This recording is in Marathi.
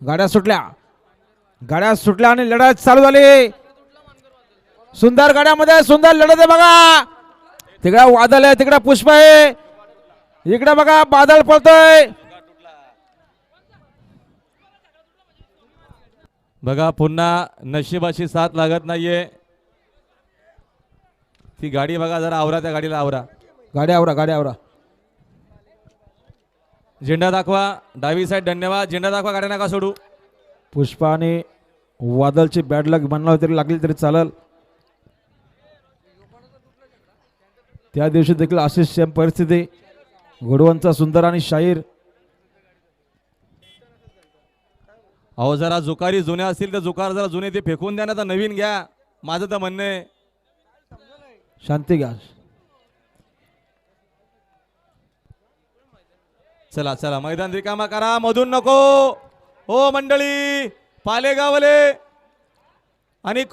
गाड्या सुटल्या. गाड्या सुटल्या आणि लढत चालू झाली. सुंदर गाड्यामध्ये सुंदर लढत आहे बघा. तिकडे वादळ आहे तिकडे पुष्प आहे. इकडे बघा बादल पळतोय बघा पुन्हा नशिबाची साथ लागत नाहीये. ती गाडी बघा जरा आवरा त्या गाडीला आवरा. गाड्या आवरा गाड्या आवरा. झेंडा दाखवा. डावी साईड धन्यवाद. झेंडा दाखवा गाड्या नका सोडू. पुष्पा आणि वादळची बॅड लक म्हणला तरी लागली तरी चालल. त्या दिवशी देखील अशीच सेम परिस्थिती. घोडवंचा सुंदर आणि शाहीर. अहो जरा जुकारी जुन्या असतील तर जुकार जरा जुने ते फेकून द्या ना तर नवीन घ्या. माझं तर म्हणणं आहे. शांती घ्या. चला चला. मैदान रिकामा करा. मधून नको. हो मंडळी. पालेगावले. आणि